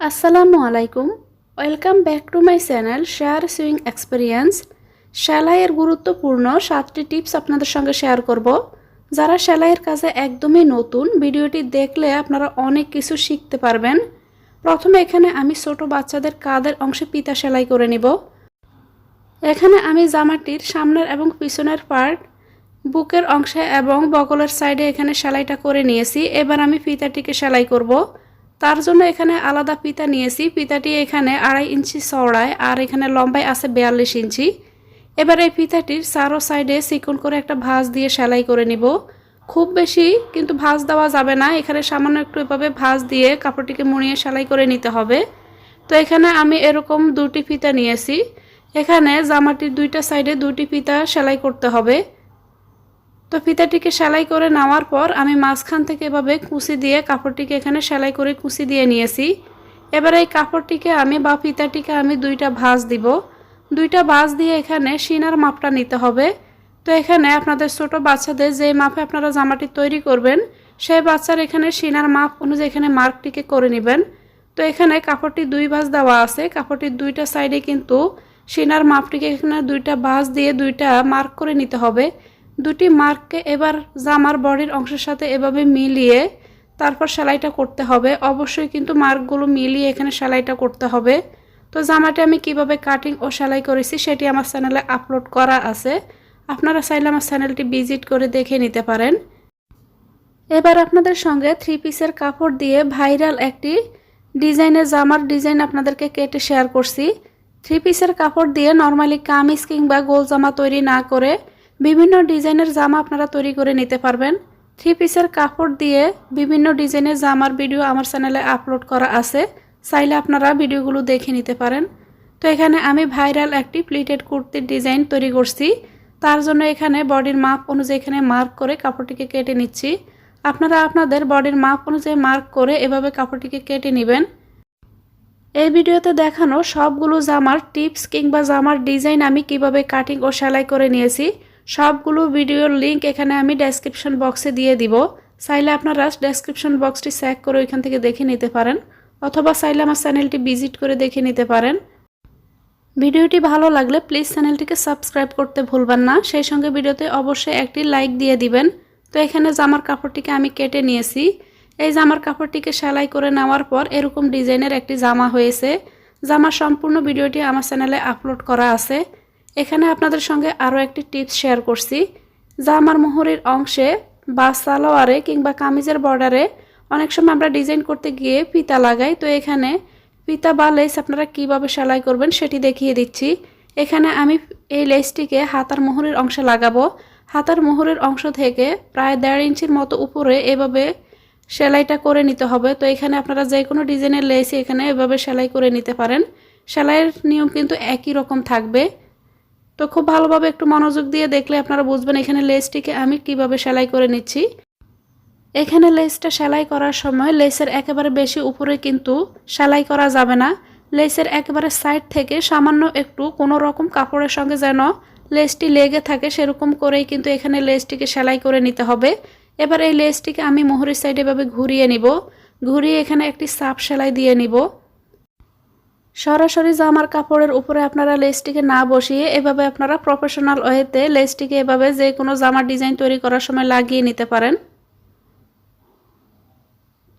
আসসালামু আলাইকুম। Welcome back to my channel share sewing experience. সেলাইয়ের গুরুত্বপূর্ণ সাতটি টিপস আপনাদের সঙ্গে শেয়ার করব। যারা সেলাইয়ের কাজে একদমই নতুন, ভিডিওটি দেখলে আপনারা অনেক কিছু শিখতে পারবেন। প্রথমে এখানে আমি ছোট বাচ্চাদের কাদের অংশে পিতা সেলাই করে নিব। এখানে আমি জামাটির সামনের এবং পিছনের পার্ট, বুকের অংশে এবং বগলের সাইডে এখানে সেলাইটা করে নিয়েছি। এবার আমি ফিতাটিকে সেলাই করব। তার জন্য এখানে আলাদা পিতা নিয়েছি। পিতাটি এখানে আড়াই ইঞ্চি চওড়ায় আর এখানে লম্বায় আছে বিয়াল্লিশ ইঞ্চি। এবার এই ফিতাটির চারো সাইডে চিকন করে একটা ভাঁজ দিয়ে সেলাই করে নিব। খুব বেশি কিন্তু ভাঁজ দেওয়া যাবে না। এখানে সামান্য একটু এভাবে ভাঁজ দিয়ে কাপড়টিকে মুড়িয়ে সেলাই করে নিতে হবে। তো এখানে আমি এরকম দুটি ফিতা নিয়েছি। এখানে জামাটির দুইটা সাইডে দুটি ফিতা সেলাই করতে হবে। তো ফিতাটিকে সেলাই করে নেওয়ার পর আমি মাঝখান থেকে এভাবে কুচি দিয়ে কাপড়টিকে এখানে সেলাই করে কুচি দিয়ে নিয়েছি। এবার এই কাপড়টিকে আমি বা ফিতাটিকে আমি দুইটা ভাঁজ দিব। দুইটা ভাঁজ দিয়ে এখানে সিনার মাপটা নিতে হবে। তো এখানে আপনাদের ছোট বাচ্চাদের যে মাপে আপনারা জামাটি তৈরি করবেন, সেই বাচ্চার এখানে সিনার মাপ অনুযায়ী এখানে মার্কটিকে করে নেবেন। তো এখানে কাপড়টি দুই ভাঁজ দেওয়া আছে। কাপড়টির দুইটা সাইডে কিন্তু সিনার মাপটিকে এখানে দুইটা ভাঁজ দিয়ে দুইটা মার্ক করে নিতে হবে। দুটি মার্ককে এবার জামার বডির অংশের সাথে এভাবে মিলিয়ে তারপর সেলাইটা করতে হবে। অবশ্যই কিন্তু মার্কগুলো মিলিয়ে এখানে সেলাইটা করতে হবে। তো জামাটি আমি কীভাবে কাটিং ও সেলাই করেছি সেটি আমার চ্যানেলে আপলোড করা আছে। আপনারা চাইলে আমার চ্যানেলটি ভিজিট করে দেখে নিতে পারেন। এবার আপনাদের সঙ্গে থ্রি পিসের কাপড় দিয়ে ভাইরাল একটি ডিজাইনের জামার ডিজাইন আপনাদেরকে কেটে শেয়ার করছি। থ্রি পিসের কাপড় দিয়ে নর্মালি কামিজ কিংবা গোল জামা তৈরি না করে বিভিন্ন ডিজাইনের জামা আপনারা তৈরি করে নিতে পারবেন। থ্রি পিসের কাপড় দিয়ে বিভিন্ন ডিজাইনের জামার ভিডিও আমার চ্যানেলে আপলোড করা আছে। চাইলে আপনারা ভিডিওগুলো দেখে নিতে পারেন। তো এখানে আমি ভাইরাল একটি প্লিটেড কুর্তির ডিজাইন তৈরি করছি। তার জন্য এখানে বডির মাপ অনুযায়ী এখানে মার্ক করে কাপড়টিকে কেটে নিচ্ছি। আপনারা আপনাদের বডির মাপ অনুযায়ী মার্ক করে এভাবে কাপড়টিকে কেটে নেবেন। এই ভিডিওতে দেখানো সবগুলো জামার টিপস কিংবা জামার ডিজাইন আমি কীভাবে কাটিং ও সেলাই করে নিয়েছি। সবগুলো ভিডিওর লিঙ্ক এখানে আমি ডেসক্রিপশন বক্সে দিয়ে দিব। চাইলে আপনারা ডেসক্রিপশন বক্সটি চেক করে ওইখান থেকে দেখে নিতে পারেন, অথবা চাইলে আমার চ্যানেলটি ভিজিট করে দেখে নিতে পারেন। ভিডিওটি ভালো লাগলে প্লিজ চ্যানেলটিকে সাবস্ক্রাইব করতে ভুলবেন না। সেই সঙ্গে ভিডিওতে অবশ্যই একটি লাইক দিয়ে দিবেন। তো এখানে জামার কাপড়টিকে আমি কেটে নিয়েছি। এই জামার কাপড়টিকে সেলাই করে নেওয়ার পর এরকম ডিজাইনের একটি জামা হয়েছে। জামার সম্পূর্ণ ভিডিওটি আমার চ্যানেলে আপলোড করা আছে। এখানে আপনাদের সঙ্গে আরও একটি টিপস শেয়ার করছি। যা আমার মোহরের অংশে বা সালোয়ারে কিংবা কামিজের বর্ডারে অনেক সময় আমরা ডিজাইন করতে গিয়ে ফিতা লাগাই। তো এখানে ফিতা বা লেস আপনারা কীভাবে সেলাই করবেন সেটি দেখিয়ে দিচ্ছি। এখানে আমি এই লেসটিকে হাতার মোহরের অংশে লাগাবো। হাতার মোহরের অংশ থেকে প্রায় দেড় ইঞ্চির মতো উপরে এভাবে সেলাইটা করে নিতে হবে। তো এখানে আপনারা যে কোনো ডিজাইনের লেসই এখানে এভাবে সেলাই করে নিতে পারেন। সেলাইয়ের নিয়ম কিন্তু একই রকম থাকবে। তো খুব ভালোভাবে একটু মনোযোগ দিয়ে দেখলে আপনারা বুঝবেন এখানে লেসটিকে আমি কীভাবে সেলাই করে নিচ্ছি। এখানে লেসটা সেলাই করার সময় লেসের একেবারে বেশি উপরে কিন্তু সেলাই করা যাবে না। লেসের একেবারে সাইড থেকে সামান্য একটু কোনো রকম কাপড়ের সঙ্গে যেন লেসটি লেগে থাকে সেরকম করেই কিন্তু এখানে লেসটিকে সেলাই করে নিতে হবে। এবার এই লেসটিকে আমি মোহরের সাইডে এভাবে ঘুরিয়ে নিব। ঘুরিয়ে এখানে একটি সাপ সেলাই দিয়ে নিব। সরাসরি জামার কাপড়ের উপরে আপনারা লেসটিকে না বসিয়ে এভাবে আপনারা প্রফেশনাল ওয়েতে লেসটিকে এভাবে যে কোনো জামার ডিজাইন তৈরি করার সময় লাগিয়ে নিতে পারেন।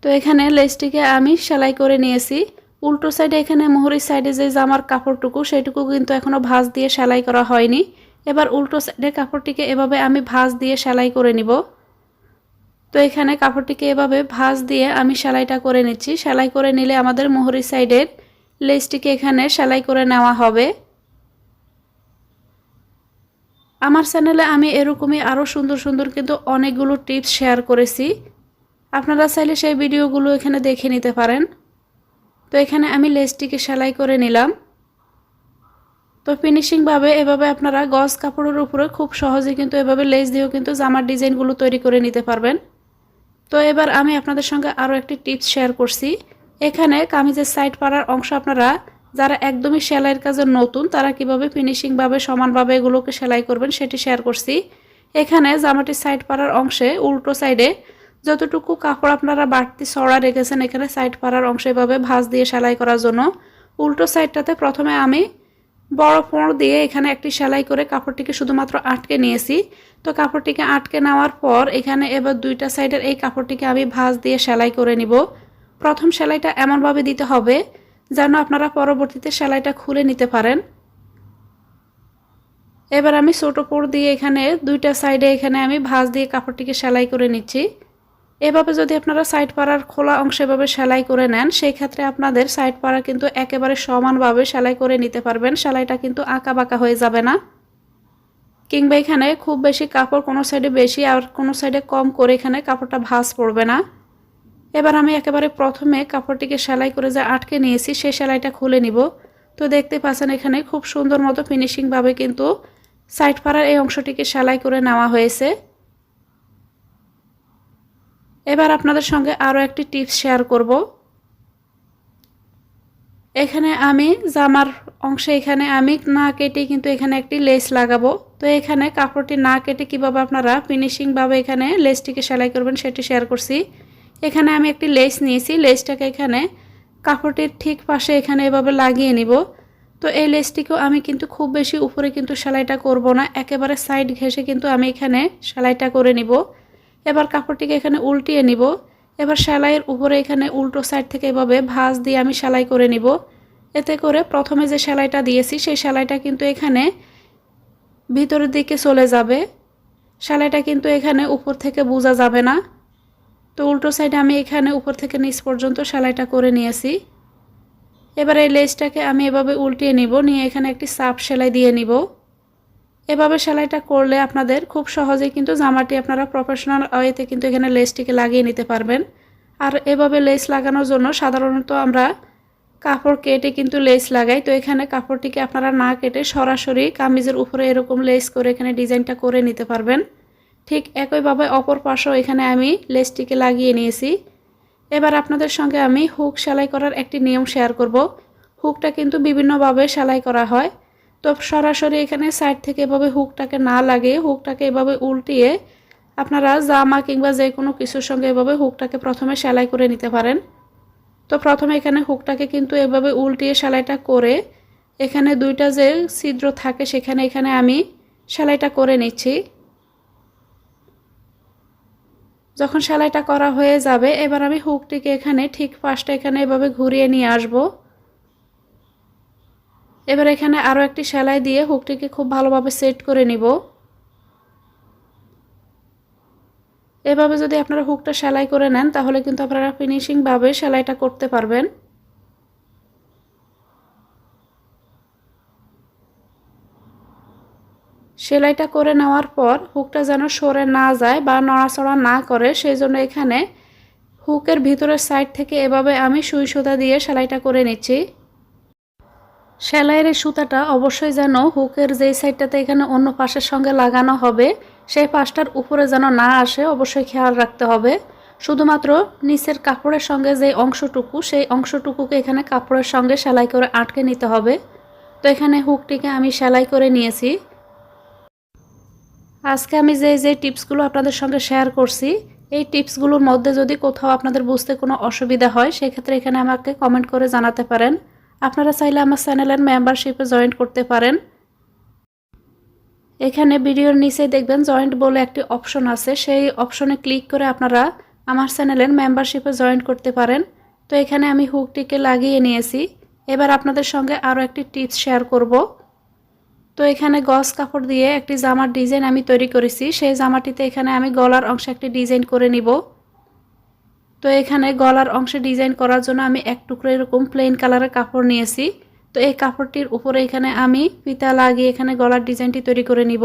তো এখানে লেসটিকে আমি সেলাই করে নিয়েছি। উল্টো সাইডে এখানে মোহরির সাইডে যে জামার কাপড়টুকু সেটুকু কিন্তু এখনও ভাঁজ দিয়ে সেলাই করা হয়নি। এবার উল্টো সাইডে কাপড়টিকে এভাবে আমি ভাঁজ দিয়ে সেলাই করে নিব। তো এখানে কাপড়টিকে এভাবে ভাঁজ দিয়ে আমি সেলাইটা করে নিচ্ছি। সেলাই করে নিলে আমাদের মোহরির সাইডের লেসটিকে এখানে সেলাই করে নেওয়া হবে। আমার চ্যানেলে আমি এরকমই আরও সুন্দর সুন্দর কিন্তু অনেকগুলো টিপস শেয়ার করেছি। আপনারা চাইলে সেই ভিডিওগুলো এখানে দেখে নিতে পারেন। তো এখানে আমি লেসটিকে সেলাই করে নিলাম। তো ফিনিশিংভাবে এভাবে আপনারা গজ কাপড়ের উপরে খুব সহজে কিন্তু এভাবে লেস দিয়েও কিন্তু জামার ডিজাইনগুলো তৈরি করে নিতে পারবেন। তো এবার আমি আপনাদের সঙ্গে আরও একটি টিপস শেয়ার করছি। এখানে কামিজের সাইড পাড়ার অংশ আপনারা যারা একদমই সেলাইয়ের কাজে নতুন, তারা কীভাবে ফিনিশিংভাবে সমানভাবে এগুলোকে সেলাই করবেন সেটি শেয়ার করছি। এখানে জামাটির সাইড পাড়ার অংশে, উল্টো সাইডে যতটুকু কাপড় আপনারা বাড়তি সরা রেখেছেন, এখানে সাইড পাড়ার অংশ এভাবে ভাঁজ দিয়ে সেলাই করার জন্য। উল্টো সাইডটাতে প্রথমে আমি বড় ফোঁড় দিয়ে এখানে একটি সেলাই করে কাপড়টিকে শুধুমাত্র আটকে নিয়েছি। তো কাপড়টিকে আটকে নেওয়ার পর এখানে এবার দুইটা সাইডের এই কাপড়টিকে আমি ভাঁজ দিয়ে সেলাই করে নিব। প্রথম সেলাইটা এমনভাবে দিতে হবে যেন আপনারা পরবর্তীতে সেলাইটা খুলে নিতে পারেন। এবার আমি ছোটো পোড় দিয়ে এখানে দুইটা সাইডে এখানে আমি ভাঁজ দিয়ে কাপড়টিকে সেলাই করে নিচ্ছি। এভাবে যদি আপনারা সাইড পাড়ার খোলা অংশ এভাবে সেলাই করে নেন, সেই ক্ষেত্রে আপনাদের সাইড পাড়া কিন্তু একেবারে সমানভাবে সেলাই করে নিতে পারবেন। সেলাইটা কিন্তু আঁকা বাঁকা হয়ে যাবে না। কিংবা এখানে খুব বেশি কাপড় কোনো সাইডে বেশি আর কোনো সাইডে কম করে এখানে কাপড়টা ভাঁজ পড়বে না। এবার আমি একেবারে প্রথমে কাপড়টিকে সেলাই করে যে আটকে নিয়েছি, সেই সেলাইটা খুলে নিব। তো দেখতে পাচ্ছেন এখানে খুব সুন্দর মতো ফিনিশিংভাবে কিন্তু সাইড পাড়ার এই অংশটিকে সেলাই করে নেওয়া হয়েছে। এবার আপনাদের সঙ্গে আরও একটি টিপস শেয়ার করব। এখানে আমি জামার অংশে এখানে আমি না কেটে কিন্তু এখানে একটি লেস লাগাবো। তো এখানে কাপড়টি না কেটে কীভাবে আপনারা ফিনিশিংভাবে এখানে লেসটিকে সেলাই করবেন সেটি শেয়ার করছি। এখানে আমি একটি লেস নিয়েছি। লেসটাকে এখানে কাপড়টির ঠিক পাশে এখানে এভাবে লাগিয়ে নিব। তো এই লেসটিকেও আমি কিন্তু খুব বেশি উপরে কিন্তু সেলাইটা করব না। একেবারে সাইড ঘেসে কিন্তু আমি এখানে সেলাইটা করে নিব। এবার কাপড়টিকে এখানে উল্টিয়ে নিব। এবার সেলাইয়ের উপরে এখানে উল্টো সাইড থেকে এভাবে ভাঁজ দিয়ে আমি সেলাই করে নিব। এতে করে প্রথমে যে সেলাইটা দিয়েছি, সেই সেলাইটা কিন্তু এখানে ভিতরের দিকে চলে যাবে। সেলাইটা কিন্তু এখানে উপর থেকে বোঝা যাবে না। তো উল্টো সাইডে আমি এখানে উপর থেকে নিচ পর্যন্ত সেলাইটা করে নিয়েছি। এবার এই লেসটাকে আমি এভাবে উল্টিয়ে নিব, নিয়ে এখানে একটি সাপ সেলাই দিয়ে নিব। এভাবে সেলাইটা করলে আপনাদের খুব সহজেই কিন্তু জামাটি আপনারা প্রফেশনাল ওয়েতে কিন্তু এখানে লেসটিকে লাগিয়ে নিতে পারবেন। আর এভাবে লেস লাগানোর জন্য সাধারণত আমরা কাপড় কেটে কিন্তু লেস লাগাই। তো এখানে কাপড়টিকে আপনারা না কেটে সরাসরি কামিজের উপরে এরকম লেস করে এখানে ডিজাইনটা করে নিতে পারবেন। ঠিক একইভাবে অপর পাশেও এখানে আমি লেসটিকে লাগিয়ে নিয়েছি। এবার আপনাদের সঙ্গে আমি হুক সেলাই করার একটি নিয়ম শেয়ার করব। হুকটা কিন্তু বিভিন্নভাবে সেলাই করা হয়। তো সরাসরি এখানে সাইড থেকে এভাবে হুকটাকে না লাগিয়ে হুকটাকে এভাবে উল্টিয়ে আপনারা জামা কিংবা যে কোনো কিছুর সঙ্গে এভাবে হুকটাকে প্রথমে সেলাই করে নিতে পারেন। তো প্রথমে এখানে হুকটাকে কিন্তু এভাবে উল্টিয়ে সেলাইটা করে এখানে দুইটা যে ছিদ্র থাকে সেখানে এখানে আমি সেলাইটা করে নিচ্ছি। যখন সেলাইটা করা হয়ে যাবে, এবার আমি হুকটিকে এখানে ঠিক পাশটা এখানে এভাবে ঘুরিয়ে নিয়ে আসব। এবার এখানে আরও একটি সেলাই দিয়ে হুকটিকে খুব ভালোভাবে সেট করে নিব। এভাবে যদি আপনারা হুকটা সেলাই করে নেন, তাহলে কিন্তু আপনারা ফিনিশিংভাবে সেলাইটা করতে পারবেন। সেলাইটা করে নেওয়ার পর হুকটা যেন সরে না যায় বা নড়াচড়া না করে, সেই জন্য এখানে হুকের ভিতরের সাইড থেকে এভাবে আমি সুই সুতা দিয়ে সেলাইটা করে নিচ্ছি। সেলাইয়ের সুতাটা অবশ্যই যেন হুকের যেই সাইডটাতে এখানে অন্য পাশের সঙ্গে লাগানো হবে, সেই পাশটার উপরে যেন না আসে, অবশ্যই খেয়াল রাখতে হবে। শুধুমাত্র নিচের কাপড়ের সঙ্গে যে অংশটুকু, সেই অংশটুকুকে এখানে কাপড়ের সঙ্গে সেলাই করে আটকে নিতে হবে। তো এখানে হুকটিকে আমি সেলাই করে নিয়েছি। আজকে আমি যে যে টিপসগুলো আপনাদের সঙ্গে শেয়ার করছি, এই টিপসগুলোর মধ্যে যদি কোথাও আপনাদের বুঝতে কোনো অসুবিধা হয়, সেক্ষেত্রে এখানে আমাকে কমেন্ট করে জানাতে পারেন। আপনারা চাইলে আমার চ্যানেলের মেম্বারশিপে জয়েন করতে পারেন। এখানে ভিডিওর নিচে দেখবেন জয়েন্ট বলে একটি অপশন আছে। সেই অপশনে ক্লিক করে আপনারা আমার চ্যানেলের মেম্বারশিপে জয়েন করতে পারেন। তো এখানে আমি হুকটিকে লাগিয়ে নিয়েছি। এবার আপনাদের সঙ্গে আরও একটি টিপস শেয়ার করব। তো এখানে গস কাপড় দিয়ে একটি জামার ডিজাইন আমি তৈরি করেছি। সেই জামাটিতে এখানে আমি গলার অংশে একটি ডিজাইন করে নিব। তো এখানে গলার অংশে ডিজাইন করার জন্য আমি এক টুকরো এরকম প্লেন কালারের কাপড় নিয়েছি। তো এই কাপড়টির উপরে এখানে আমি ফিতা লাগিয়ে এখানে গলার ডিজাইনটি তৈরি করে নিব।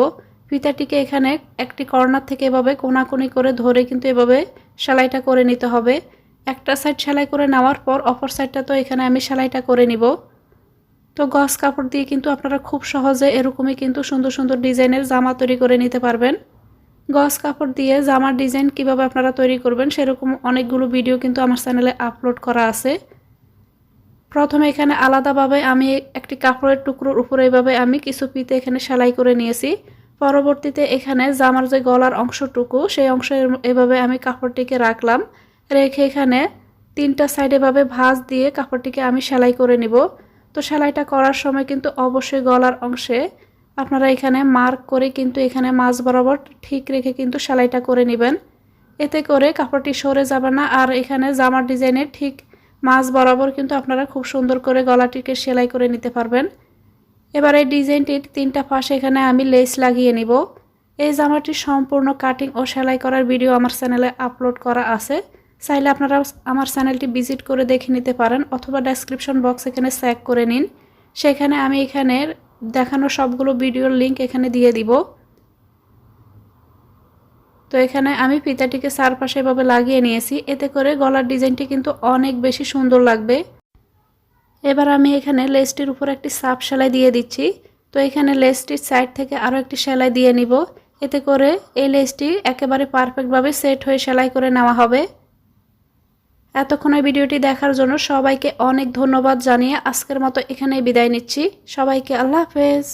ফিতাটিকে এখানে একটি কর্নার থেকে এভাবে কোনাকুনি করে ধরে কিন্তু এভাবে সেলাইটা করে নিতে হবে। একটা সাইড সেলাই করে নেওয়ার পর অপর সাইডটা তো এখানে আমি সেলাইটা করে নিব। তো গস কাপড় দিয়ে কিন্তু আপনারা খুব সহজে এরকমই কিন্তু সুন্দর সুন্দর ডিজাইনের জামা তৈরি করে নিতে পারবেন। গস কাপড় দিয়ে জামার ডিজাইন কীভাবে আপনারা তৈরি করবেন সেরকম অনেকগুলো ভিডিও কিন্তু আমার চ্যানেলে আপলোড করা আছে। প্রথমে এখানে আলাদাভাবে আমি একটি কাপড়ের টুকরোর উপরে এভাবে আমি কিছু পিতে এখানে সেলাই করে নিয়েছি। পরবর্তীতে এখানে জামার যে গলার অংশটুকু সেই অংশ এভাবে আমি কাপড়টিকে রাখলাম। রেখে এখানে তিনটা সাইড এভাবে ভাঁজ দিয়ে কাপড়টিকে আমি সেলাই করে নিব। তো সেলাইটা করার সময় কিন্তু অবশ্যই গলার অংশে আপনারা এখানে মার্ক করে কিন্তু এখানে মাছ বরাবর ঠিক রেখে কিন্তু সেলাইটা করে নেবেন। এতে করে কাপড়টি সরে যাবে না আর এখানে জামার ডিজাইনের ঠিক মাছ বরাবর কিন্তু আপনারা খুব সুন্দর করে গলাটিকে সেলাই করে নিতে পারবেন। এবার এই ডিজাইনটির তিনটা পাশে এখানে আমি লেস লাগিয়ে নিব। এই জামাটির সম্পূর্ণ কাটিং ও সেলাই করার ভিডিও আমার চ্যানেলে আপলোড করা আছে। চাইলে আপনারা আমার চ্যানেলটি ভিজিট করে দেখে নিতে পারেন অথবা ডেসক্রিপশন বক্স এখানে চেক করে নিন। সেখানে আমি এখানে দেখানো সবগুলো ভিডিওর লিংক এখানে দিয়ে দিব। তো এখানে আমি ফিতাটিকে চারপাশে এভাবে লাগিয়ে নিয়েছি। এতে করে গলার ডিজাইনটি কিন্তু অনেক বেশি সুন্দর লাগবে। এবার আমি এখানে লেসটির উপর একটি সাপ সেলাই দিয়ে দিচ্ছি। তো এখানে লেসটির সাইড থেকে আরও একটি সেলাই দিয়ে নিব। এতে করে এই লেসটি একেবারে পারফেক্টভাবে সেট হয়ে সেলাই করে নেওয়া হবে। এতক্ষণ ওই ভিডিওটি দেখার জন্য সবাইকে অনেক ধন্যবাদ জানিয়ে আজকের মতো এখানেই বিদায় নিচ্ছি। সবাইকে আল্লাহ হাফেজ।